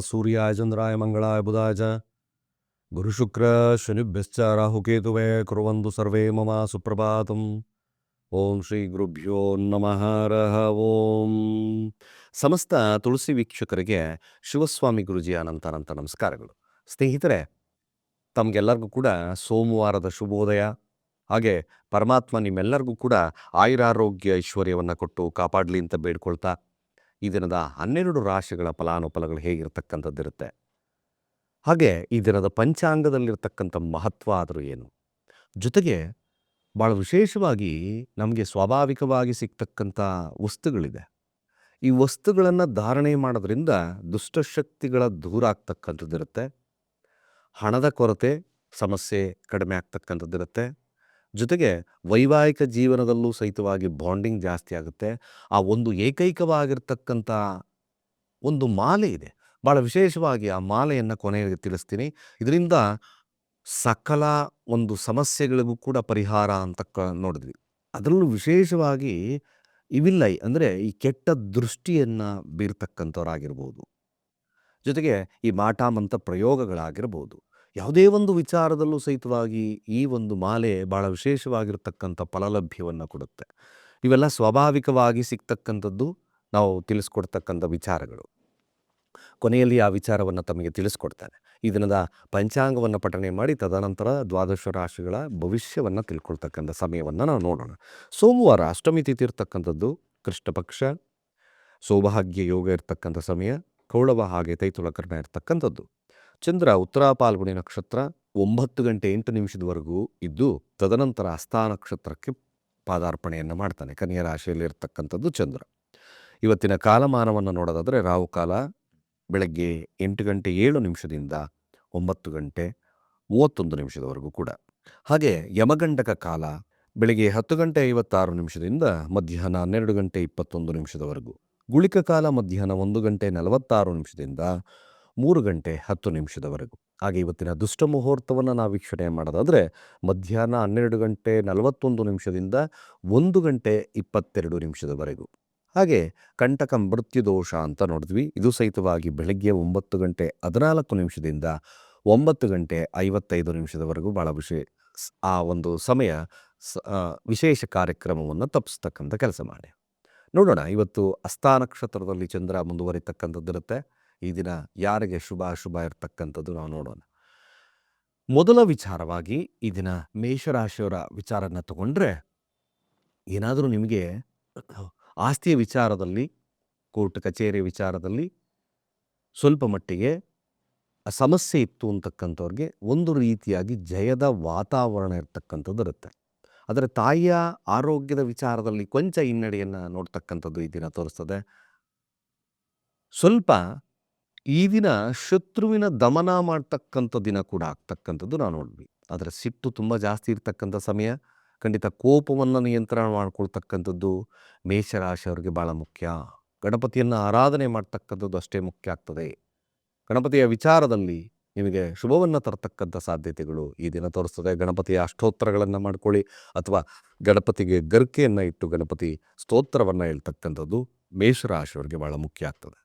ಸೂರ್ಯಾಯ ಚಂದ್ರಾಯ ಮಂಗಳಾಯ ಚ ಗುರುಶುಕ್ರ ಶನಿಭ್ಯಶ್ಚ ರಾಹುಕೇತುವೇ ಕುರುವಂತು ಸರ್ವೇ ಮಮ ಸುಪ್ರಭಾತಂ ಓಂ ಶ್ರೀ ಗುರುಭ್ಯೋ ನಮಃ ರಹ ಓಂ ಸಮಸ್ತ ತುಳಸಿ ವೀಕ್ಷಕರಿಗೆ ಶಿವಸ್ವಾಮಿ ಗುರುಜಿ ಅನಂತ ಅನಂತ ನಮಸ್ಕಾರಗಳು. ಸ್ನೇಹಿತರೆ, ತಮಗೆಲ್ಲರಿಗೂ ಕೂಡ ಸೋಮವಾರದ ಶುಭೋದಯ. ಹಾಗೆ ಪರಮಾತ್ಮ ನಿಮ್ಮೆಲ್ಲರಿಗೂ ಕೂಡ ಆಯುರಾರೋಗ್ಯ ಐಶ್ವರ್ಯವನ್ನು ಕೊಟ್ಟು ಕಾಪಾಡಲಿ ಅಂತ ಬೇಡ್ಕೊಳ್ತಾ ಈ ದಿನದ ಹನ್ನೆರಡು ರಾಶಿಗಳ ಫಲಾನುಫಲಗಳು ಹೇಗಿರ್ತಕ್ಕಂಥದ್ದಿರುತ್ತೆ? ಹಾಗೆ ಈ ದಿನದ ಪಂಚಾಂಗದಲ್ಲಿರ್ತಕ್ಕಂಥ ಮಹತ್ವ ಆದರೂ ಏನು? ಜೊತೆಗೆ ಭಾಳ ವಿಶೇಷವಾಗಿ ನಮಗೆ ಸ್ವಾಭಾವಿಕವಾಗಿ ಸಿಗ್ತಕ್ಕಂಥ ವಸ್ತುಗಳಿದೆ. ಈ ವಸ್ತುಗಳನ್ನು ಧಾರಣೆ ಮಾಡೋದ್ರಿಂದ ದುಷ್ಟಶಕ್ತಿಗಳ ದೂರ ಆಗ್ತಕ್ಕಂಥದ್ದಿರುತ್ತೆ. ಹಣದ ಕೊರತೆ ಸಮಸ್ಯೆ ಕಡಿಮೆ ಆಗ್ತಕ್ಕಂಥದ್ದಿರುತ್ತೆ. ಜೊತೆಗೆ ವೈವಾಹಿಕ ಜೀವನದಲ್ಲೂ ಸಹಿತವಾಗಿ ಬಾಂಡಿಂಗ್ ಜಾಸ್ತಿ ಆಗುತ್ತೆ. ಆ ಒಂದು ಏಕೈಕವಾಗಿರ್ತಕ್ಕಂಥ ಒಂದು ಮಾಲೆ ಇದೆ. ಭಾಳ ವಿಶೇಷವಾಗಿ ಆ ಮಾಲೆಯನ್ನು ಕೊನೆಗೆ ತಿಳಿಸ್ತೀನಿ. ಇದರಿಂದ ಸಕಲ ಒಂದು ಸಮಸ್ಯೆಗಳಿಗೂ ಕೂಡ ಪರಿಹಾರ ಅಂತ ಕ ನೋಡಿದ್ವಿ. ಅದರಲ್ಲೂ ವಿಶೇಷವಾಗಿ ಇವಿಲ್ಲೈ ಅಂದರೆ ಈ ಕೆಟ್ಟ ದೃಷ್ಟಿಯನ್ನು ಬೀರ್ತಕ್ಕಂಥವ್ರಾಗಿರ್ಬೋದು. ಜೊತೆಗೆ ಈ ಮಾಟ ಮಂತ್ರ ಪ್ರಯೋಗಗಳಾಗಿರ್ಬೋದು. ಯಾವುದೇ ಒಂದು ವಿಚಾರದಲ್ಲೂ ಸಹಿತವಾಗಿ ಈ ಒಂದು ಮಾಲೆ ಭಾಳ ವಿಶೇಷವಾಗಿರ್ತಕ್ಕಂಥ ಫಲಲಭ್ಯವನ್ನು ಕೊಡುತ್ತೆ. ಇವೆಲ್ಲ ಸ್ವಾಭಾವಿಕವಾಗಿ ಸಿಗ್ತಕ್ಕಂಥದ್ದು ನಾವು ತಿಳಿಸ್ಕೊಡ್ತಕ್ಕಂಥ ವಿಚಾರಗಳು. ಕೊನೆಯಲ್ಲಿ ಆ ವಿಚಾರವನ್ನು ತಮಗೆ ತಿಳಿಸ್ಕೊಡ್ತಾನೆ. ಈ ದಿನದ ಪಂಚಾಂಗವನ್ನು ಪಠನೆ ಮಾಡಿ ತದನಂತರ ದ್ವಾದಶ ರಾಶಿಗಳ ಭವಿಷ್ಯವನ್ನು ತಿಳ್ಕೊಳ್ತಕ್ಕಂಥ ಸಮಯವನ್ನು ನಾವು ನೋಡೋಣ. ಸೋಮವಾರ ಅಷ್ಟಮಿ ತಿಥಿ ಇರ್ತಕ್ಕಂಥದ್ದು ಕೃಷ್ಣಪಕ್ಷ, ಸೌಭಾಗ್ಯ ಯೋಗ ಇರ್ತಕ್ಕಂಥ ಸಮಯ, ಕೌಳವ ಹಾಗೆ ತೈತುಳಕರ್ಣ ಇರ್ತಕ್ಕಂಥದ್ದು. ಚಂದ್ರ ಉತ್ತರಾಪಾಲ್ಗುಣಿ ನಕ್ಷತ್ರ ಒಂಬತ್ತು ಗಂಟೆ ಎಂಟು ನಿಮಿಷದವರೆಗೂ ಇದ್ದು ತದನಂತರ ಅಸ್ಥಾ ನಕ್ಷತ್ರಕ್ಕೆ ಪಾದಾರ್ಪಣೆಯನ್ನು ಮಾಡ್ತಾನೆ. ಕನ್ಯಾ ರಾಶಿಯಲ್ಲಿ ಚಂದ್ರ. ಇವತ್ತಿನ ಕಾಲಮಾನವನ್ನು ನೋಡೋದಾದರೆ ರಾವು ಕಾಲ ಬೆಳಗ್ಗೆ ಎಂಟು ಗಂಟೆ ಏಳು ನಿಮಿಷದಿಂದ ಒಂಬತ್ತು ಗಂಟೆ ಮೂವತ್ತೊಂದು ನಿಮಿಷದವರೆಗೂ ಕೂಡ. ಹಾಗೆ ಯಮಗಂಡಕ ಕಾಲ ಬೆಳಗ್ಗೆ ಹತ್ತು ಗಂಟೆ ಐವತ್ತಾರು ನಿಮಿಷದಿಂದ ಮಧ್ಯಾಹ್ನ ಹನ್ನೆರಡು ಗಂಟೆ ಇಪ್ಪತ್ತೊಂದು ನಿಮಿಷದವರೆಗೂ. ಗುಳಿಕ ಕಾಲ ಮಧ್ಯಾಹ್ನ ಒಂದು ಗಂಟೆ ನಲವತ್ತಾರು ನಿಮಿಷದಿಂದ ಮೂರು ಗಂಟೆ ಹತ್ತು ನಿಮಿಷದವರೆಗೂ. ಹಾಗೆ ಇವತ್ತಿನ ದುಷ್ಟ ಮುಹೂರ್ತವನ್ನು ನಾವು ವೀಕ್ಷಣೆ ಮಾಡೋದಾದರೆ, ಮಧ್ಯಾಹ್ನ ಹನ್ನೆರಡು ಗಂಟೆ ನಲವತ್ತೊಂದು ನಿಮಿಷದಿಂದ ಒಂದು ಗಂಟೆ ಇಪ್ಪತ್ತೆರಡು ನಿಮಿಷದವರೆಗೂ. ಹಾಗೆ ಕಂಟಕ ಮೃತ್ಯುದೋಷ ಅಂತ ನೋಡಿದ್ವಿ. ಇದು ಸಹಿತವಾಗಿ ಬೆಳಗ್ಗೆ ಒಂಬತ್ತು ಗಂಟೆ ಹದಿನಾಲ್ಕು ನಿಮಿಷದಿಂದ ಒಂಬತ್ತು ಗಂಟೆ ಐವತ್ತೈದು ನಿಮಿಷದವರೆಗೂ ಭಾಳ ವಿಶೇಷ ಆ ಒಂದು ಸಮಯ ವಿಶೇಷ ಕಾರ್ಯಕ್ರಮವನ್ನು ತಪ್ಪಿಸ್ತಕ್ಕಂಥ ಕೆಲಸ ಮಾಡಿ. ನೋಡೋಣ, ಇವತ್ತು ಅಸ್ಥಾನಕ್ಷತ್ರದಲ್ಲಿ ಚಂದ್ರ ಮುಂದುವರಿತಕ್ಕಂಥದ್ದಿರುತ್ತೆ. ಈ ದಿನ ಯಾರಿಗೆ ಶುಭ ಅಶುಭ ಇರತಕ್ಕಂಥದ್ದು ನಾವು ನೋಡೋಣ. ಮೊದಲ ವಿಚಾರವಾಗಿ ಈ ದಿನ ಮೇಷರಾಶಿಯವರ ವಿಚಾರನ ತಗೊಂಡ್ರೆ ಏನಾದರೂ ನಿಮಗೆ ಆಸ್ತಿಯ ವಿಚಾರದಲ್ಲಿ, ಕೋರ್ಟ್ ಕಚೇರಿ ವಿಚಾರದಲ್ಲಿ ಸ್ವಲ್ಪ ಮಟ್ಟಿಗೆ ಸಮಸ್ಯೆ ಇತ್ತು ಅಂತಕ್ಕಂಥವ್ರಿಗೆ ಒಂದು ರೀತಿಯಾಗಿ ಜಯದ ವಾತಾವರಣ ಇರ್ತಕ್ಕಂಥದ್ದು ಇರುತ್ತೆ. ಆದರೆ ತಾಯಿಯ ಆರೋಗ್ಯದ ವಿಚಾರದಲ್ಲಿ ಕೊಂಚ ಹಿನ್ನಡೆಯನ್ನು ನೋಡ್ತಕ್ಕಂಥದ್ದು ಈ ದಿನ ತೋರಿಸ್ತದೆ. ಸ್ವಲ್ಪ ಈ ದಿನ ಶತ್ರುವಿನ ದಮನ ಮಾಡ್ತಕ್ಕಂಥ ದಿನ ಕೂಡ ಆಗ್ತಕ್ಕಂಥದ್ದು ನಾವು ನೋಡ್ವಿ ಅದರ ಸಿಟ್ಟು ತುಂಬ ಜಾಸ್ತಿ ಇರ್ತಕ್ಕಂಥ ಸಮಯ, ಖಂಡಿತ ಕೋಪವನ್ನು ನಿಯಂತ್ರಣ ಮಾಡ್ಕೊಳ್ತಕ್ಕಂಥದ್ದು ಮೇಷರಾಶಿಯವರಿಗೆ ಭಾಳ ಮುಖ್ಯ. ಗಣಪತಿಯನ್ನು ಆರಾಧನೆ ಮಾಡ್ತಕ್ಕಂಥದ್ದು ಅಷ್ಟೇ ಮುಖ್ಯ ಆಗ್ತದೆ. ಗಣಪತಿಯ ವಿಚಾರದಲ್ಲಿ ನಿಮಗೆ ಶುಭವನ್ನು ತರತಕ್ಕಂಥ ಸಾಧ್ಯತೆಗಳು ಈ ದಿನ ತೋರಿಸ್ತದೆ. ಗಣಪತಿಯ ಅಷ್ಟೋತ್ತರಗಳನ್ನು ಮಾಡ್ಕೊಳ್ಳಿ ಅಥವಾ ಗಣಪತಿಗೆ ಗರ್ಕೆಯನ್ನು ಇಟ್ಟು ಗಣಪತಿ ಸ್ತೋತ್ರವನ್ನು ಹೇಳ್ತಕ್ಕಂಥದ್ದು ಮೇಷರಾಶಿಯವರಿಗೆ ಭಾಳ ಮುಖ್ಯ ಆಗ್ತದೆ.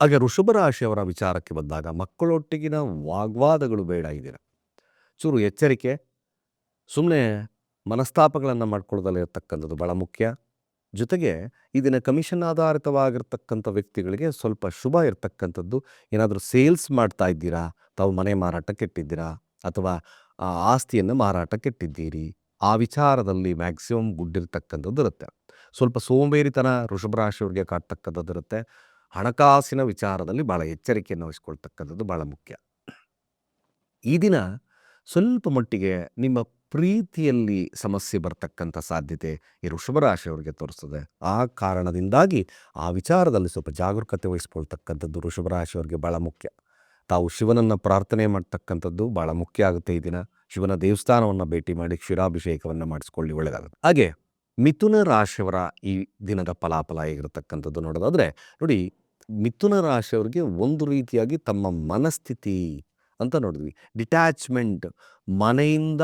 ಹಾಗೆ ಋಷಭ ರಾಶಿಯವರ ವಿಚಾರಕ್ಕೆ ಬಂದಾಗ ಮಕ್ಕಳೊಟ್ಟಿಗಿನ ವಾಗ್ವಾದಗಳು ಬೇಡ ಇದ್ದೀರ ಚೂರು ಎಚ್ಚರಿಕೆ ಸುಮ್ಮನೆ ಮನಸ್ತಾಪಗಳನ್ನು ಮಾಡ್ಕೊಳ್ಳೋದಲ್ಲ ಇರತಕ್ಕಂಥದ್ದು ಭಾಳ ಮುಖ್ಯ. ಜೊತೆಗೆ ಇದನ್ನು ಕಮಿಷನ್ ಆಧಾರಿತವಾಗಿರ್ತಕ್ಕಂಥ ವ್ಯಕ್ತಿಗಳಿಗೆ ಸ್ವಲ್ಪ ಶುಭ ಇರತಕ್ಕಂಥದ್ದು. ಏನಾದರೂ ಸೇಲ್ಸ್ ಮಾಡ್ತಾ ಇದ್ದೀರಾ? ತಾವು ಮನೆ ಮಾರಾಟಕ್ಕೆ ಇಟ್ಟಿದ್ದೀರಾ ಅಥವಾ ಆಸ್ತಿಯನ್ನು ಮಾರಾಟಕ್ಕೆ ಇಟ್ಟಿದ್ದೀರಿ ಆ ವಿಚಾರದಲ್ಲಿ ಮ್ಯಾಕ್ಸಿಮಮ್ ಗುಡ್ಡಿರ್ತಕ್ಕಂಥದ್ದು ಇರುತ್ತೆ. ಸ್ವಲ್ಪ ಸೋಂಬೇರಿತನ ವೃಷಭ ರಾಶಿಯವರಿಗೆ ಕಾಡ್ತಕ್ಕಂಥದ್ದು ಇರುತ್ತೆ. ಹಣಕಾಸಿನ ವಿಚಾರದಲ್ಲಿ ಭಾಳ ಎಚ್ಚರಿಕೆಯನ್ನು ವಹಿಸ್ಕೊಳ್ತಕ್ಕಂಥದ್ದು ಭಾಳ ಮುಖ್ಯ. ಈ ದಿನ ಸ್ವಲ್ಪ ಮಟ್ಟಿಗೆ ನಿಮ್ಮ ಪ್ರೀತಿಯಲ್ಲಿ ಸಮಸ್ಯೆ ಬರ್ತಕ್ಕಂಥ ಸಾಧ್ಯತೆ ಈ ವೃಷಭರಾಶಿಯವರಿಗೆ ತೋರಿಸ್ತದೆ. ಆ ಕಾರಣದಿಂದಾಗಿ ಆ ವಿಚಾರದಲ್ಲಿ ಸ್ವಲ್ಪ ಜಾಗರೂಕತೆ ವಹಿಸ್ಕೊಳ್ತಕ್ಕಂಥದ್ದು ವೃಷಭರಾಶಿಯವರಿಗೆ ಭಾಳ ಮುಖ್ಯ. ತಾವು ಶಿವನನ್ನು ಪ್ರಾರ್ಥನೆ ಮಾಡ್ತಕ್ಕಂಥದ್ದು ಭಾಳ ಮುಖ್ಯ ಆಗುತ್ತೆ ಈ ದಿನ. ಶಿವನ ದೇವಸ್ಥಾನವನ್ನು ಭೇಟಿ ಮಾಡಿ ಕ್ಷೀರಾಭಿಷೇಕವನ್ನು ಮಾಡಿಸ್ಕೊಳ್ಳಿ ಒಳ್ಳೆಯದಾಗುತ್ತೆ ಹಾಗೆ ಮಿಥುನ ರಾಶಿಯವರ ಈ ದಿನದ ಫಲಾಫಲ ಹೇಗಿರತಕ್ಕಂಥದ್ದು ನೋಡೋದಾದರೆ, ನೋಡಿ ಮಿಥುನ ರಾಶಿಯವರಿಗೆ ಒಂದು ರೀತಿಯಾಗಿ ತಮ್ಮ ಮನಸ್ಥಿತಿ ಅಂತ ನೋಡಿದ್ವಿ. ಡಿಟ್ಯಾಚ್ಮೆಂಟ್ ಮನೆಯಿಂದ,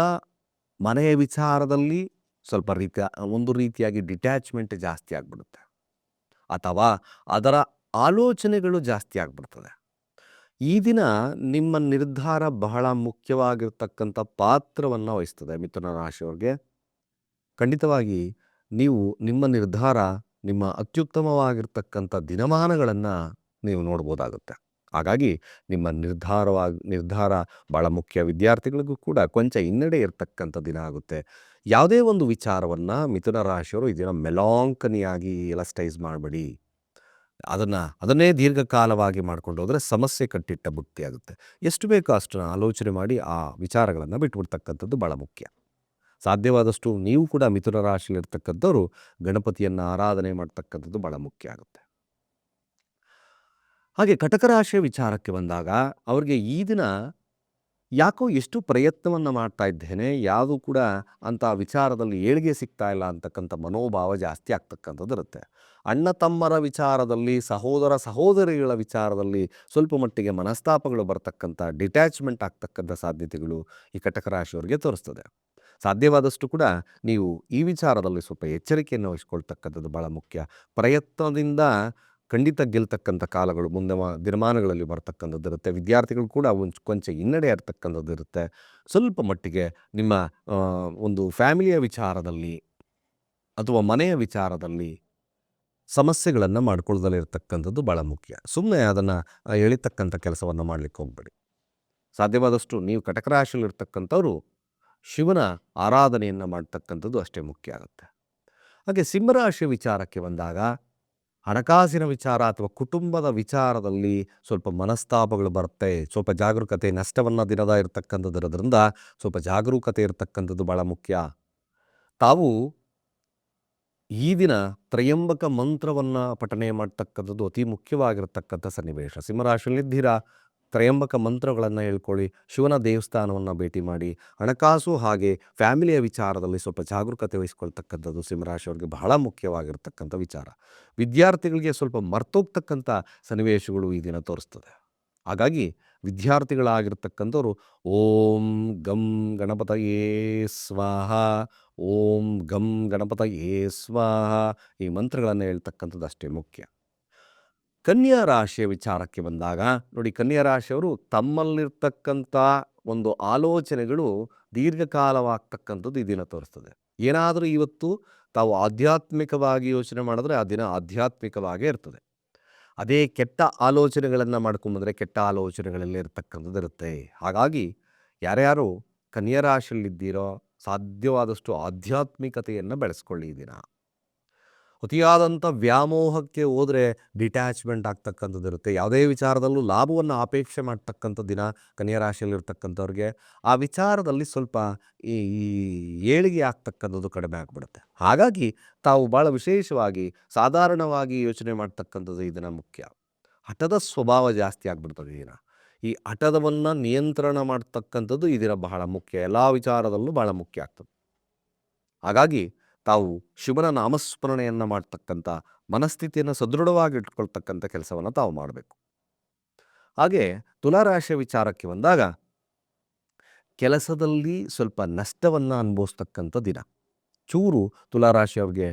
ಮನೆಯ ವಿಚಾರದಲ್ಲಿ ಸ್ವಲ್ಪ ರೀತಿಯ, ಒಂದು ರೀತಿಯಾಗಿ ಡಿಟ್ಯಾಚ್ಮೆಂಟ್ ಜಾಸ್ತಿ ಆಗಿಬಿಡುತ್ತೆ. ಅಥವಾ ಅದರ ಆಲೋಚನೆಗಳು ಜಾಸ್ತಿ ಆಗಿಬಿಡ್ತದೆ. ಈ ದಿನ ನಿಮ್ಮ ನಿರ್ಧಾರ ಬಹಳ ಮುಖ್ಯವಾಗಿರ್ತಕ್ಕಂಥ ಪಾತ್ರವನ್ನು ವಹಿಸ್ತದೆ ಮಿಥುನ ರಾಶಿಯವ್ರಿಗೆ. ಖಂಡಿತವಾಗಿ ನೀವು ನಿಮ್ಮ ನಿರ್ಧಾರ ನಿಮ್ಮ ಅತ್ಯುತ್ತಮವಾಗಿರ್ತಕ್ಕಂಥ ದಿನಮಾನಗಳನ್ನು ನೀವು ನೋಡ್ಬೋದಾಗುತ್ತೆ. ಹಾಗಾಗಿ ನಿಮ್ಮ ನಿರ್ಧಾರವಾಗಿ, ನಿರ್ಧಾರ ಭಾಳ ಮುಖ್ಯ ವಿದ್ಯಾರ್ಥಿಗಳಿಗೂ ಕೂಡ ಕೊಂಚ ಹಿನ್ನಡೆ ಇರತಕ್ಕಂಥ ದಿನ ಆಗುತ್ತೆ. ಯಾವುದೇ ಒಂದು ವಿಚಾರವನ್ನು ಮಿಥುನ ರಾಶಿಯವರು ಈ ದಿನ ಮೆಲಾಂಕನಿಯಾಗಿ ಎಲಸ್ಟೈಸ್ ಮಾಡಬೇಡಿ. ಅದನ್ನು, ಅದನ್ನೇ ದೀರ್ಘಕಾಲವಾಗಿ ಮಾಡ್ಕೊಂಡು ಹೋದರೆ ಸಮಸ್ಯೆ ಕಟ್ಟಿಟ್ಟ ಬುತ್ತಿ ಆಗುತ್ತೆ. ಎಷ್ಟು ಬೇಕೋ ಅಷ್ಟನ್ನು ಆಲೋಚನೆ ಮಾಡಿ ಆ ವಿಚಾರಗಳನ್ನು ಬಿಟ್ಬಿಡ್ತಕ್ಕಂಥದ್ದು ಭಾಳ ಮುಖ್ಯ. ಸಾಧ್ಯವಾದಷ್ಟು ನೀವು ಕೂಡ ಮಿಥುನ ರಾಶಿಯಲ್ಲಿರ್ತಕ್ಕಂಥವ್ರು ಗಣಪತಿಯನ್ನು ಆರಾಧನೆ ಮಾಡ್ತಕ್ಕಂಥದ್ದು ಭಾಳ ಮುಖ್ಯ ಆಗುತ್ತೆ. ಹಾಗೆ ಕಟಕ ರಾಶಿಯ ವಿಚಾರಕ್ಕೆ ಬಂದಾಗ ಅವ್ರಿಗೆ ಈ ದಿನ ಯಾಕೋ ಎಷ್ಟು ಪ್ರಯತ್ನವನ್ನು ಮಾಡ್ತಾ ಇದ್ದೇನೆ, ಯಾವುದು ಕೂಡ ಅಂಥ ವಿಚಾರದಲ್ಲಿ ಏಳಿಗೆ ಸಿಗ್ತಾ ಇಲ್ಲ ಅಂತಕ್ಕಂಥ ಮನೋಭಾವ ಜಾಸ್ತಿ ಆಗ್ತಕ್ಕಂಥದ್ದು ಇರುತ್ತೆ. ಅಣ್ಣ ತಮ್ಮರ ವಿಚಾರದಲ್ಲಿ, ಸಹೋದರ ಸಹೋದರಿಗಳ ವಿಚಾರದಲ್ಲಿ ಸ್ವಲ್ಪ ಮಟ್ಟಿಗೆ ಮನಸ್ತಾಪಗಳು ಬರ್ತಕ್ಕಂಥ, ಡಿಟ್ಯಾಚ್ಮೆಂಟ್ ಆಗ್ತಕ್ಕಂಥ ಸಾಧ್ಯತೆಗಳು ಈ ಕಟಕ ರಾಶಿಯವರಿಗೆ ತೋರಿಸ್ತದೆ. ಸಾಧ್ಯವಾದಷ್ಟು ಕೂಡ ನೀವು ಈ ವಿಚಾರದಲ್ಲಿ ಸ್ವಲ್ಪ ಎಚ್ಚರಿಕೆಯನ್ನು ವಹಿಸ್ಕೊಳ್ತಕ್ಕಂಥದ್ದು ಭಾಳ ಮುಖ್ಯ. ಪ್ರಯತ್ನದಿಂದ ಖಂಡಿತ ಗೆಲ್ತಕ್ಕಂಥ ಕಾಲಗಳು, ಮುಂದೆ ದಿನಮಾನಗಳಲ್ಲಿ ಬರ್ತಕ್ಕಂಥದ್ದು ಇರುತ್ತೆ. ವಿದ್ಯಾರ್ಥಿಗಳು ಕೂಡ ಒಂದು ಕೊಂಚ ಹಿನ್ನಡೆ ಇರ್ತಕ್ಕಂಥದ್ದು ಇರುತ್ತೆ. ಸ್ವಲ್ಪ ಮಟ್ಟಿಗೆ ನಿಮ್ಮ ಒಂದು ಫ್ಯಾಮಿಲಿಯ ವಿಚಾರದಲ್ಲಿ ಅಥವಾ ಮನೆಯ ವಿಚಾರದಲ್ಲಿ ಸಮಸ್ಯೆಗಳನ್ನು ಮಾಡ್ಕೊಳ್ಳೋದಲ್ಲಿರ್ತಕ್ಕಂಥದ್ದು ಭಾಳ ಮುಖ್ಯ. ಸುಮ್ಮನೆ ಅದನ್ನು ಎಳಿತಕ್ಕಂಥ ಕೆಲಸವನ್ನು ಮಾಡಲಿಕ್ಕೆ ಹೋಗಬೇಡಿ. ಸಾಧ್ಯವಾದಷ್ಟು ನೀವು ಕಟಕ ರಾಶಿಯಲ್ಲಿರ್ತಕ್ಕಂಥವ್ರು ಶಿವನ ಆರಾಧನೆಯನ್ನು ಮಾಡ್ತಕ್ಕಂಥದ್ದು ಅಷ್ಟೇ ಮುಖ್ಯ ಆಗುತ್ತೆ. ಹಾಗೆ ಸಿಂಹರಾಶಿ ವಿಚಾರಕ್ಕೆ ಬಂದಾಗ, ಹಣಕಾಸಿನ ವಿಚಾರ ಅಥವಾ ಕುಟುಂಬದ ವಿಚಾರದಲ್ಲಿ ಸ್ವಲ್ಪ ಮನಸ್ತಾಪಗಳು ಬರುತ್ತೆ, ಸ್ವಲ್ಪ ಜಾಗರೂಕತೆ, ನಷ್ಟವನ್ನು ದಿನದ ಇರತಕ್ಕಂಥದ್ದಿರೋದ್ರಿಂದ ಸ್ವಲ್ಪ ಜಾಗರೂಕತೆ ಇರತಕ್ಕಂಥದ್ದು ಭಾಳ ಮುಖ್ಯ. ತಾವು ಈ ದಿನ ತ್ರಯಂಬಕ ಮಂತ್ರವನ್ನು ಪಠನೆ ಮಾಡ್ತಕ್ಕಂಥದ್ದು ಅತಿ ಮುಖ್ಯವಾಗಿರ್ತಕ್ಕಂಥ ಸನ್ನಿವೇಶ. ಸಿಂಹರಾಶಿಯಲ್ಲಿದ್ದೀರಾ? ತ್ರಯಂಬಕ ಮಂತ್ರಗಳನ್ನು ಹೇಳ್ಕೊಳ್ಳಿ, ಶಿವನ ದೇವಸ್ಥಾನವನ್ನು ಭೇಟಿ ಮಾಡಿ, ಹಣಕಾಸು ಹಾಗೆ ಫ್ಯಾಮಿಲಿಯ ವಿಚಾರದಲ್ಲಿ ಸ್ವಲ್ಪ ಜಾಗರೂಕತೆ ವಹಿಸ್ಕೊಳ್ತಕ್ಕಂಥದ್ದು ಸಿಂಹರಾಶಿಯವ್ರಿಗೆ ಬಹಳ ಮುಖ್ಯವಾಗಿರ್ತಕ್ಕಂಥ ವಿಚಾರ. ವಿದ್ಯಾರ್ಥಿಗಳಿಗೆ ಸ್ವಲ್ಪ ಮರ್ತೋಗ್ತಕ್ಕಂಥ ಸನ್ನಿವೇಶಗಳು ಈ ದಿನ ತೋರಿಸ್ತದೆ. ಹಾಗಾಗಿ ವಿದ್ಯಾರ್ಥಿಗಳಾಗಿರ್ತಕ್ಕಂಥವ್ರು, ಓಂ ಗಂ ಗಣಪತ ಏ ಸ್ವಾಹ, ಓಂ ಗಂ ಗಣಪತ ಏ ಸ್ವಾಹ, ಈ ಮಂತ್ರಗಳನ್ನು ಹೇಳ್ತಕ್ಕಂಥದ್ದು ಅಷ್ಟೇ ಮುಖ್ಯ. ಕನ್ಯಾ ರಾಶಿಯ ವಿಚಾರಕ್ಕೆ ಬಂದಾಗ, ನೋಡಿ ಕನ್ಯಾ ರಾಶಿಯವರು ತಮ್ಮಲ್ಲಿರ್ತಕ್ಕಂಥ ಒಂದು ಆಲೋಚನೆಗಳು ದೀರ್ಘಕಾಲವಾಗ್ತಕ್ಕಂಥದ್ದು ಈ ದಿನ ತೋರಿಸ್ತದೆ. ಏನಾದರೂ ಇವತ್ತು ತಾವು ಆಧ್ಯಾತ್ಮಿಕವಾಗಿ ಯೋಚನೆ ಮಾಡಿದ್ರೆ ಆ ದಿನ ಆಧ್ಯಾತ್ಮಿಕವಾಗೇ ಇರ್ತದೆ. ಅದೇ ಕೆಟ್ಟ ಆಲೋಚನೆಗಳನ್ನು ಮಾಡ್ಕೊಂಬಂದರೆ ಕೆಟ್ಟ ಆಲೋಚನೆಗಳಲ್ಲಿ ಇರ್ತಕ್ಕಂಥದ್ದು ಇರುತ್ತೆ. ಹಾಗಾಗಿ ಯಾರ್ಯಾರು ಕನ್ಯಾ ರಾಶಿಯಲ್ಲಿದ್ದೀರೋ ಸಾಧ್ಯವಾದಷ್ಟು ಆಧ್ಯಾತ್ಮಿಕತೆಯನ್ನು ಬೆಳೆಸ್ಕೊಳ್ಳಿ ಈ ದಿನ. ಅತಿಯಾದಂಥ ವ್ಯಾಮೋಹಕ್ಕೆ ಹೋದರೆ ಡಿಟ್ಯಾಚ್ಮೆಂಟ್ ಆಗ್ತಕ್ಕಂಥದ್ದು ಇರುತ್ತೆ. ಯಾವುದೇ ವಿಚಾರದಲ್ಲೂ ಲಾಭವನ್ನು ಅಪೇಕ್ಷೆ ಮಾಡ್ತಕ್ಕಂಥ ದಿನ, ಕನ್ಯಾ ರಾಶಿಯಲ್ಲಿರ್ತಕ್ಕಂಥವ್ರಿಗೆ ಆ ವಿಚಾರದಲ್ಲಿ ಸ್ವಲ್ಪ ಈ ಏಳಿಗೆ ಆಗ್ತಕ್ಕಂಥದ್ದು ಕಡಿಮೆ ಆಗಿಬಿಡುತ್ತೆ. ಹಾಗಾಗಿ ತಾವು ಭಾಳ ವಿಶೇಷವಾಗಿ, ಸಾಧಾರಣವಾಗಿ ಯೋಚನೆ ಮಾಡ್ತಕ್ಕಂಥದ್ದು ಇದನ್ನು ದಿನ ಮುಖ್ಯ. ಹಠದ ಸ್ವಭಾವ ಜಾಸ್ತಿ ಆಗಿಬಿಡ್ತದೆ ಈ ದಿನ. ಈ ಹಠದವನ್ನು ನಿಯಂತ್ರಣ ಮಾಡ್ತಕ್ಕಂಥದ್ದು ಇದರ ಬಹಳ ಮುಖ್ಯ. ಎಲ್ಲ ವಿಚಾರದಲ್ಲೂ ಬಹಳ ಮುಖ್ಯ ಆಗ್ತದೆ. ಹಾಗಾಗಿ ತಾವು ಶಿವನ ನಾಮಸ್ಮರಣೆಯನ್ನು ಮಾಡ್ತಕ್ಕಂಥ ಮನಸ್ಥಿತಿಯನ್ನು ಸದೃಢವಾಗಿ ಇಟ್ಕೊಳ್ತಕ್ಕಂಥ ಕೆಲಸವನ್ನು ತಾವು ಮಾಡಬೇಕು. ಹಾಗೆ ತುಲಾರಾಶಿಯ ವಿಚಾರಕ್ಕೆ ಬಂದಾಗ ಕೆಲಸದಲ್ಲಿ ಸ್ವಲ್ಪ ನಷ್ಟವನ್ನು ಅನುಭವಿಸ್ತಕ್ಕಂಥ ದಿನ. ಚೂರು ತುಲಾರಾಶಿಯವ್ರಿಗೆ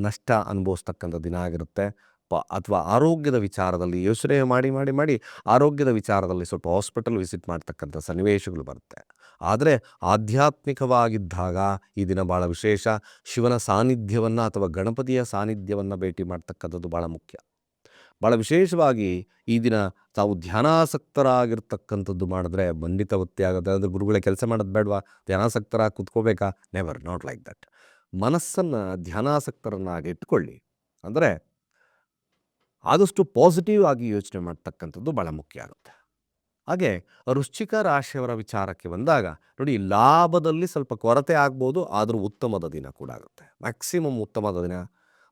ನಷ್ಟ ಅನುಭವಿಸ್ತಕ್ಕಂಥ ದಿನ ಆಗಿರುತ್ತೆ. ಪ, ಅಥವಾ ಆರೋಗ್ಯದ ವಿಚಾರದಲ್ಲಿ ಯೋಚನೆ ಮಾಡಿ ಮಾಡಿ ಮಾಡಿ ಆರೋಗ್ಯದ ವಿಚಾರದಲ್ಲಿ ಸ್ವಲ್ಪ ಹಾಸ್ಪಿಟಲ್ ವಿಸಿಟ್ ಮಾಡ್ತಕ್ಕಂಥ ಸನ್ನಿವೇಶಗಳು ಬರುತ್ತೆ. ಆದರೆ ಆಧ್ಯಾತ್ಮಿಕವಾಗಿದ್ದಾಗ ಈ ದಿನ ಭಾಳ ವಿಶೇಷ. ಶಿವನ ಸಾನ್ನಿಧ್ಯವನ್ನು ಅಥವಾ ಗಣಪತಿಯ ಸಾನ್ನಿಧ್ಯವನ್ನು ಭೇಟಿ ಮಾಡ್ತಕ್ಕಂಥದ್ದು ಭಾಳ ಮುಖ್ಯ. ಭಾಳ ವಿಶೇಷವಾಗಿ ಈ ದಿನ ತಾವು ಧ್ಯಾನಾಸಕ್ತರಾಗಿರ್ತಕ್ಕಂಥದ್ದು ಮಾಡಿದ್ರೆ ಬಂಡಿತ ಒತ್ತಿ ಆಗುತ್ತೆ ಅಂದರೆ ಗುರುಗಳೇ ಕೆಲಸ ಮಾಡೋದು ಬೇಡವಾ? ಧ್ಯಾನಾಸಕ್ತರಾಗಿ ಕೂತ್ಕೋಬೇಕಾ? ನೆವರ್ ನಾಟ್ ಲೈಕ್ ದಟ್ ಮನಸ್ಸನ್ನು ಧ್ಯಾನಾಸಕ್ತರನ್ನಾಗಿ ಇಟ್ಕೊಳ್ಳಿ. ಅಂದರೆ ಆದಷ್ಟು ಪಾಸಿಟಿವ್ ಆಗಿ ಯೋಚನೆ ಮಾಡ್ತಕ್ಕಂಥದ್ದು ಭಾಳ ಮುಖ್ಯ ಆಗುತ್ತೆ. ಹಾಗೆ ವೃಶ್ಚಿಕ ರಾಶಿಯವರ ವಿಚಾರಕ್ಕೆ ಬಂದಾಗ ನೋಡಿ ಲಾಭದಲ್ಲಿ ಸ್ವಲ್ಪ ಕೊರತೆ ಆಗ್ಬೋದು, ಆದರೂ ಉತ್ತಮದ ದಿನ ಕೂಡ ಆಗುತ್ತೆ. ಮ್ಯಾಕ್ಸಿಮಮ್ ಉತ್ತಮದ ದಿನ.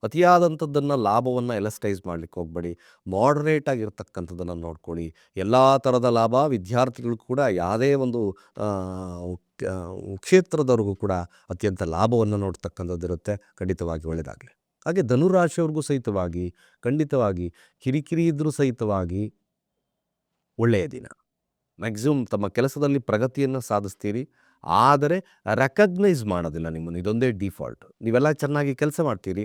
ಅತಿಯಾದಂಥದ್ದನ್ನು ಲಾಭವನ್ನು ಎಲಸ್ಟೈಸ್ ಮಾಡಲಿಕ್ಕೆ ಹೋಗಬೇಡಿ. ಮಾಡ್ರೇಟ್ ಆಗಿರ್ತಕ್ಕಂಥದ್ದನ್ನು ನೋಡ್ಕೊಳ್ಳಿ. ಎಲ್ಲ ಥರದ ಲಾಭ ವಿದ್ಯಾರ್ಥಿಗಳು ಕೂಡ ಯಾವುದೇ ಒಂದು ಕ್ಷೇತ್ರದವ್ರಿಗೂ ಕೂಡ ಅತ್ಯಂತ ಲಾಭವನ್ನು ನೋಡ್ತಕ್ಕಂಥದ್ದು ಇರುತ್ತೆ ಖಂಡಿತವಾಗಿ ಒಳ್ಳೆಯದಾಗಲಿ ಹಾಗೆ ಧನುರಾಶಿಯವ್ರಿಗೂ ಸಹಿತವಾಗಿ, ಖಂಡಿತವಾಗಿ ಕಿರಿಕಿರಿ ಇದ್ದರೂ ಸಹಿತವಾಗಿ ಒಳ್ಳೆಯ ದಿನ. ಮ್ಯಾಕ್ಸಿಮಮ್ ತಮ್ಮ ಕೆಲಸದಲ್ಲಿ ಪ್ರಗತಿಯನ್ನು ಸಾಧಿಸ್ತೀರಿ. ಆದರೆ ರೆಕಗ್ನೈಸ್ ಮಾಡೋದಿಲ್ಲ ನಿಮ್ಮನ್ನು. ಇದೊಂದೇ ಡಿಫಾಲ್ಟ್ ನೀವೆಲ್ಲ ಚೆನ್ನಾಗಿ ಕೆಲಸ ಮಾಡ್ತೀರಿ.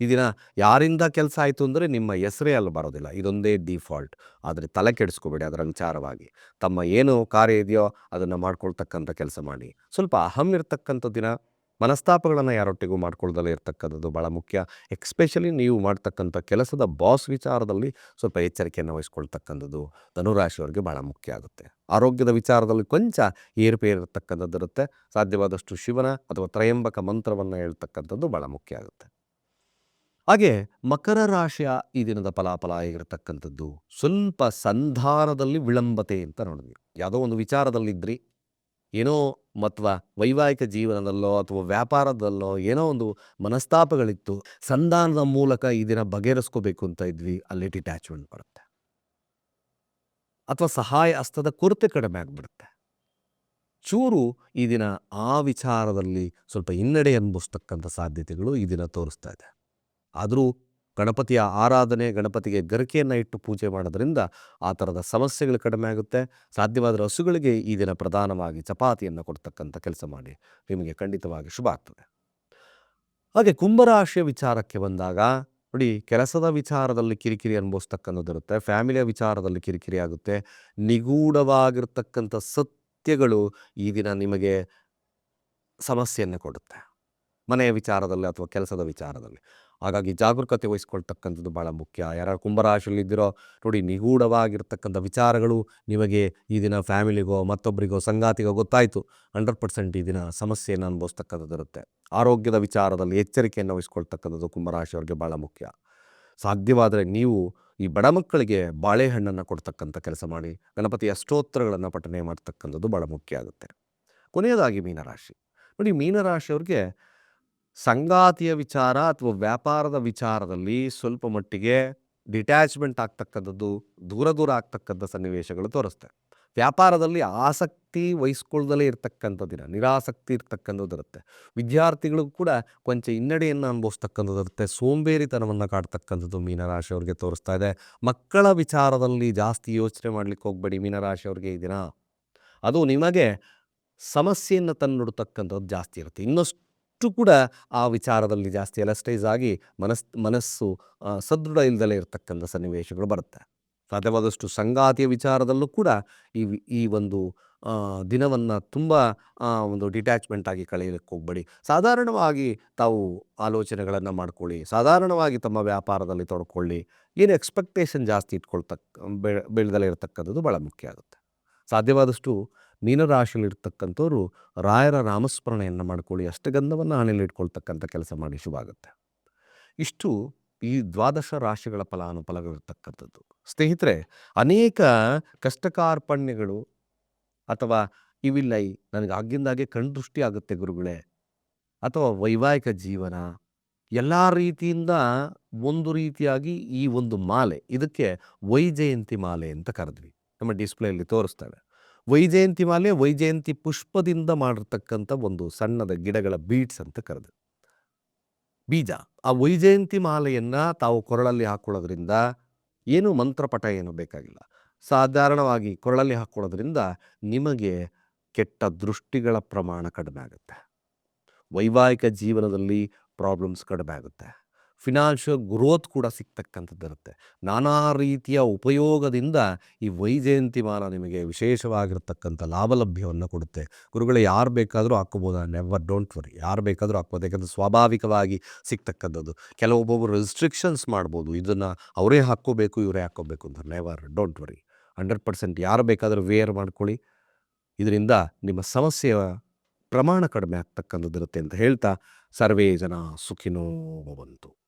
ಈ ದಿನ ಯಾರಿಂದ ಕೆಲಸ ಆಯಿತು ಅಂದರೆ ನಿಮ್ಮ ಹೆಸರೇ ಅಲ್ಲಿ ಬರೋದಿಲ್ಲ. ಇದೊಂದೇ ಡಿಫಾಲ್ಟ್ ಆದರೆ ತಲೆ ಕೆಡಿಸ್ಕೋಬೇಡಿ ಅದರ ವಿಚಾರವಾಗಿ ತಮ್ಮ ಏನು ಕಾರ್ಯ ಇದೆಯೋ ಅದನ್ನು ಮಾಡ್ಕೊಳ್ತಕ್ಕಂಥ ಕೆಲಸ ಮಾಡಿ. ಸ್ವಲ್ಪ ಅಹಂ ಇರ್ತಕ್ಕಂಥ ದಿನ ಮನಸ್ತಾಪಗಳನ್ನು ಯಾರೊಟ್ಟಿಗೂ ಮಾಡ್ಕೊಳ್ದಲೇ ಇರ್ತಕ್ಕಂಥದ್ದು ಭಾಳ ಮುಖ್ಯ. ಎಕ್ಸ್ಪೆಷಲಿ ನೀವು ಮಾಡ್ತಕ್ಕಂಥ ಕೆಲಸದ ಬಾಸ್ ವಿಚಾರದಲ್ಲಿ ಸ್ವಲ್ಪ ಎಚ್ಚರಿಕೆಯನ್ನು ವಹಿಸ್ಕೊಳ್ತಕ್ಕಂಥದ್ದು ಧನುರಾಶಿಯವರಿಗೆ ಭಾಳ ಮುಖ್ಯ ಆಗುತ್ತೆ. ಆರೋಗ್ಯದ ವಿಚಾರದಲ್ಲಿ ಕೊಂಚ ಏರುಪೇರು ಇರತಕ್ಕಂಥದ್ದು ಇರುತ್ತೆ. ಸಾಧ್ಯವಾದಷ್ಟು ಶಿವನ ಅಥವಾ ತ್ರಯಂಬಕ ಮಂತ್ರವನ್ನು ಹೇಳ್ತಕ್ಕಂಥದ್ದು ಭಾಳ ಮುಖ್ಯ ಆಗುತ್ತೆ. ಹಾಗೆ ಮಕರ ರಾಶಿಯ ಈ ದಿನದ ಫಲಾಫಲ ಆಗಿರತಕ್ಕಂಥದ್ದು ಸ್ವಲ್ಪ ಸಂಧಾನದಲ್ಲಿ ವಿಳಂಬತೆ ಅಂತ ನೋಡಿದ್ವಿ. ಯಾವುದೋ ಒಂದು ವಿಚಾರದಲ್ಲಿದ್ರಿ. ಏನೋ ಅಥವಾ ವೈವಾಹಿಕ ಜೀವನದಲ್ಲೋ ಅಥವಾ ವ್ಯಾಪಾರದಲ್ಲೋ ಏನೋ ಒಂದು ಮನಸ್ತಾಪಗಳಿತ್ತು. ಸಂಧಾನದ ಮೂಲಕ ಈ ದಿನ ಬಗೆಹರಿಸ್ಕೋಬೇಕು ಅಂತ ಇದ್ವಿ. ಅಲ್ಲಿ ಡಿಟ್ಯಾಚ್ಮೆಂಟ್ ಬರುತ್ತೆ. ಅಥವಾ ಸಹಾಯ ಹಸ್ತದ ಕೊರತೆ ಕಡಿಮೆ ಆಗಿಬಿಡುತ್ತೆ. ಚೂರು ಈ ದಿನ ಆ ವಿಚಾರದಲ್ಲಿ ಸ್ವಲ್ಪ ಹಿನ್ನಡೆ ಅನುಭವಿಸ್ತಕ್ಕಂಥ ಸಾಧ್ಯತೆಗಳು ಈ ದಿನ ತೋರಿಸ್ತಾ ಇದೆ. ಆದರೂ ಗಣಪತಿಯ ಆರಾಧನೆ, ಗಣಪತಿಗೆ ಗರಿಕೆಯನ್ನು ಇಟ್ಟು ಪೂಜೆ ಮಾಡೋದ್ರಿಂದ ಆ ಥರದ ಸಮಸ್ಯೆಗಳು ಕಡಿಮೆ ಆಗುತ್ತೆ. ಸಾಧ್ಯವಾದರೆ ಹಸುಗಳಿಗೆ ಈ ದಿನ ಪ್ರಧಾನವಾಗಿ ಚಪಾತಿಯನ್ನು ಕೊಡ್ತಕ್ಕಂಥ ಕೆಲಸ ಮಾಡಿ ನಿಮಗೆ ಖಂಡಿತವಾಗಿ ಶುಭ ಆಗ್ತದೆ. ಹಾಗೆ ಕುಂಭರಾಶಿಯ ವಿಚಾರಕ್ಕೆ ಬಂದಾಗ, ನೋಡಿ ಕೆಲಸದ ವಿಚಾರದಲ್ಲಿ ಕಿರಿಕಿರಿ ಅನುಭವಿಸ್ತಕ್ಕಂಥದ್ದು ಇರುತ್ತೆ, ಫ್ಯಾಮಿಲಿಯ ವಿಚಾರದಲ್ಲಿ ಕಿರಿಕಿರಿ ಆಗುತ್ತೆ, ನಿಗೂಢವಾಗಿರ್ತಕ್ಕಂಥ ಸತ್ಯಗಳು ಈ ದಿನ ನಿಮಗೆ ಸಮಸ್ಯೆಯನ್ನು ಕೊಡುತ್ತೆ. ಮನೆಯ ವಿಚಾರದಲ್ಲಿ ಅಥವಾ ಕೆಲಸದ ವಿಚಾರದಲ್ಲಿ. ಹಾಗಾಗಿ ಜಾಗರೂಕತೆ ವಹಿಸ್ಕೊಳ್ತಕ್ಕಂಥದ್ದು ಭಾಳ ಮುಖ್ಯ. ಯಾರು ಕುಂಭರಾಶಿಯಲ್ಲಿದ್ದಿರೋ ನೋಡಿ ನಿಗೂಢವಾಗಿರ್ತಕ್ಕಂಥ ವಿಚಾರಗಳು ನಿಮಗೆ ಈ ದಿನ ಫ್ಯಾಮಿಲಿಗೋ ಮತ್ತೊಬ್ಬರಿಗೋ ಸಂಗಾತಿಗೋ ಗೊತ್ತಾಯಿತು. ಹಂಡ್ರೆಡ್ ಪರ್ಸೆಂಟ್ ಈ ದಿನ ಸಮಸ್ಯೆಯನ್ನು ಅನುಭವಿಸ್ತಕ್ಕಂಥದ್ದು ಇರುತ್ತೆ. ಆರೋಗ್ಯದ ವಿಚಾರದಲ್ಲಿ ಎಚ್ಚರಿಕೆಯನ್ನು ವಹಿಸ್ಕೊಳ್ತಕ್ಕಂಥದ್ದು ಕುಂಭರಾಶಿಯವ್ರಿಗೆ ಭಾಳ ಮುಖ್ಯ. ಸಾಧ್ಯವಾದರೆ ನೀವು ಈ ಬಡ ಮಕ್ಕಳಿಗೆ ಬಾಳೆಹಣ್ಣನ್ನು ಕೊಡ್ತಕ್ಕಂಥ ಕೆಲಸ ಮಾಡಿ ಗಣಪತಿಯ ಸ್ತೋತ್ರಗಳನ್ನು ಪಠನೆ ಮಾಡ್ತಕ್ಕಂಥದ್ದು ಭಾಳ ಮುಖ್ಯ ಆಗುತ್ತೆ. ಕೊನೆಯದಾಗಿ ಮೀನರಾಶಿ. ನೋಡಿ ಮೀನರಾಶಿಯವ್ರಿಗೆ ಸಂಗಾತಿಯ ವಿಚಾರ ಅಥವಾ ವ್ಯಾಪಾರದ ವಿಚಾರದಲ್ಲಿ ಸ್ವಲ್ಪ ಮಟ್ಟಿಗೆ ಡಿಟ್ಯಾಚ್ಮೆಂಟ್ ಆಗ್ತಕ್ಕಂಥದ್ದು, ದೂರ ದೂರ ಆಗ್ತಕ್ಕಂಥ ಸನ್ನಿವೇಶಗಳು ತೋರಿಸ್ತೆ. ವ್ಯಾಪಾರದಲ್ಲಿ ಆಸಕ್ತಿ ವಹಿಸ್ಕೊಳ್ದಲೇ ಇರ್ತಕ್ಕಂಥ ದಿನ ನಿರಾಸಕ್ತಿ ಇರ್ತಕ್ಕಂಥದ್ದು ಇರುತ್ತೆ. ವಿದ್ಯಾರ್ಥಿಗಳು ಕೂಡ ಕೊಂಚ ಹಿನ್ನಡೆಯನ್ನು ಅನುಭವಿಸ್ತಕ್ಕಂಥದ್ದು ಇರುತ್ತೆ. ಸೋಂಬೇರಿತನವನ್ನು ಕಾಡ್ತಕ್ಕಂಥದ್ದು ಮೀನರಾಶಿಯವ್ರಿಗೆ ತೋರಿಸ್ತಾ ಇದೆ. ಮಕ್ಕಳ ವಿಚಾರದಲ್ಲಿ ಜಾಸ್ತಿ ಯೋಚನೆ ಮಾಡಲಿಕ್ಕೆ ಹೋಗಬೇಡಿ ಮೀನರಾಶಿಯವ್ರಿಗೆ ಈ ದಿನ. ಅದು ನಿಮಗೆ ಸಮಸ್ಯೆಯನ್ನು ತಂದುಡ್ತಕ್ಕಂಥದ್ದು ಜಾಸ್ತಿ ಇರುತ್ತೆ. ಇನ್ನಷ್ಟು ಕೂಡ ಆ ವಿಚಾರದಲ್ಲಿ ಜಾಸ್ತಿ ಎಲಸ್ಟೈಸ್ ಆಗಿ ಮನಸ್, ಮನಸ್ಸು ಸದೃಢ ಇಲ್ದಲೇ ಇರತಕ್ಕಂಥ ಸನ್ನಿವೇಶಗಳು ಬರುತ್ತೆ. ಸಾಧ್ಯವಾದಷ್ಟು ಸಂಗಾತಿಯ ವಿಚಾರದಲ್ಲೂ ಕೂಡ ಈ ಈ ಒಂದು ದಿನವನ್ನು ತುಂಬ ಒಂದು ಡಿಟ್ಯಾಚ್ಮೆಂಟ್ ಆಗಿ ಕಳೆಯಲಿಕ್ಕೆ ಹೋಗಬೇಡಿ. ಸಾಧಾರಣವಾಗಿ ತಾವು ಆಲೋಚನೆಗಳನ್ನು ಮಾಡ್ಕೊಳ್ಳಿ. ಸಾಧಾರಣವಾಗಿ ತಮ್ಮ ವ್ಯಾಪಾರದಲ್ಲಿ ತೊಡ್ಕೊಳ್ಳಿ. ಏನು ಎಕ್ಸ್ಪೆಕ್ಟೇಷನ್ ಜಾಸ್ತಿ ಇಟ್ಕೊಳ್ತಕ್ಕ ಬೆಳೆ ಬೆಳೆದಲೇ ಇರತಕ್ಕಂಥದ್ದು ಭಾಳ ಮುಖ್ಯ ಆಗುತ್ತೆ. ಸಾಧ್ಯವಾದಷ್ಟು ಮೀನರಾಶಿಯಲ್ಲಿರ್ತಕ್ಕಂಥವ್ರು ರಾಯರ ನಾಮಸ್ಮರಣೆಯನ್ನು ಮಾಡ್ಕೊಳ್ಳಿ. ಅಷ್ಟಗಂಧವನ್ನು ಹಣೆಯಲ್ಲಿ ಇಟ್ಕೊಳ್ತಕ್ಕಂಥ ಕೆಲಸ ಮಾಡಿ ಶುಭ ಆಗುತ್ತೆ ಇಷ್ಟು ಈ ದ್ವಾದಶ ರಾಶಿಗಳ ಫಲಾನುಫಲಗಳಿರ್ತಕ್ಕಂಥದ್ದು. ಸ್ನೇಹಿತರೆ, ಅನೇಕ ಕಷ್ಟಕಾರ್ಪಣ್ಯಗಳು ಅಥವಾ ಇವಿಲ್ಲೈ ನನಗೆ ಆಗಿಂದಾಗೆ ಕಣ್ದೃಷ್ಟಿ ಆಗುತ್ತೆ ಗುರುಗಳೇ, ಅಥವಾ ವೈವಾಹಿಕ ಜೀವನ, ಎಲ್ಲ ರೀತಿಯಿಂದ ಒಂದು ರೀತಿಯಾಗಿ ಈ ಒಂದು ಮಾಲೆ, ಇದಕ್ಕೆ ವೈಜಯಂತಿ ಮಾಲೆ ಅಂತ ಕರೆದ್ವಿ. ನಮ್ಮ ಡಿಸ್ಪ್ಲೇಯಲ್ಲಿ ತೋರಿಸ್ತೇವೆ. ವೈಜಯಂತಿ ಮಾಲೆ ವೈಜಯಂತಿ ಪುಷ್ಪದಿಂದ ಮಾಡಿರ್ತಕ್ಕಂಥ ಒಂದು ಸಣ್ಣದ ಗಿಡಗಳ ಬೀಡ್ಸ್ ಅಂತ ಕರೆದು. ಬೀಜ. ಆ ವೈಜಯಂತಿ ಮಾಲೆಯನ್ನು ತಾವು ಕೊರಳಲ್ಲಿ ಹಾಕೊಳ್ಳೋದ್ರಿಂದ ಏನು ಮಂತ್ರಪಟ ಏನು ಬೇಕಾಗಿಲ್ಲ. ಸಾಧಾರಣವಾಗಿ ಕೊರಳಲ್ಲಿ ಹಾಕೊಳ್ಳೋದ್ರಿಂದ ನಿಮಗೆ ಕೆಟ್ಟ ದೃಷ್ಟಿಗಳ ಪ್ರಮಾಣ ಕಡಿಮೆ ಆಗುತ್ತೆ. ವೈವಾಹಿಕ ಜೀವನದಲ್ಲಿ ಪ್ರಾಬ್ಲಮ್ಸ್ ಕಡಿಮೆ ಆಗುತ್ತೆ. ಫಿನಾನ್ಷಿಯಲ್ ಗ್ರೋತ್ ಕೂಡ ಸಿಗ್ತಕ್ಕಂಥದ್ದಿರುತ್ತೆ ನಾನಾ ರೀತಿಯ ಉಪಯೋಗದಿಂದ ಈ ವೈಜಯಂತಿ ಮಾಲ ನಿಮಗೆ ವಿಶೇಷವಾಗಿರ್ತಕ್ಕಂಥ ಲಾಭಲಭ್ಯವನ್ನು ಕೊಡುತ್ತೆ. ಗುರುಗಳೇ, ಯಾರು ಬೇಕಾದರೂ ಹಾಕ್ಕೋಬೋದು? ನೆವರ್ ಡೋಂಟ್ ವರಿ ಯಾರು ಬೇಕಾದರೂ ಹಾಕ್ಬೋದು. ಯಾಕಂದರೆ ಸ್ವಾಭಾವಿಕವಾಗಿ ಸಿಗ್ತಕ್ಕಂಥದ್ದು. ಕೆಲವೊಬ್ಬೊಬ್ಬರು ರೆಸ್ಟ್ರಿಕ್ಷನ್ಸ್ ಮಾಡ್ಬೋದು. ಇದನ್ನು ಅವರೇ ಹಾಕ್ಕೋಬೇಕು, ಇವರೇ ಹಾಕ್ಕೋಬೇಕು ಅಂತ. Never don't worry hundred percent ಯಾರು ಬೇಕಾದರೂ ವೇರ್ ಮಾಡ್ಕೊಳ್ಳಿ. ಇದರಿಂದ ನಿಮ್ಮ ಸಮಸ್ಯೆಯ ಪ್ರಮಾಣ ಕಡಿಮೆ ಆಗ್ತಕ್ಕಂಥದ್ದಿರುತ್ತೆ ಅಂತ ಹೇಳ್ತಾ ಸರ್ವೇ ಜನ ಸುಖಿನೋ ಭವಂತು.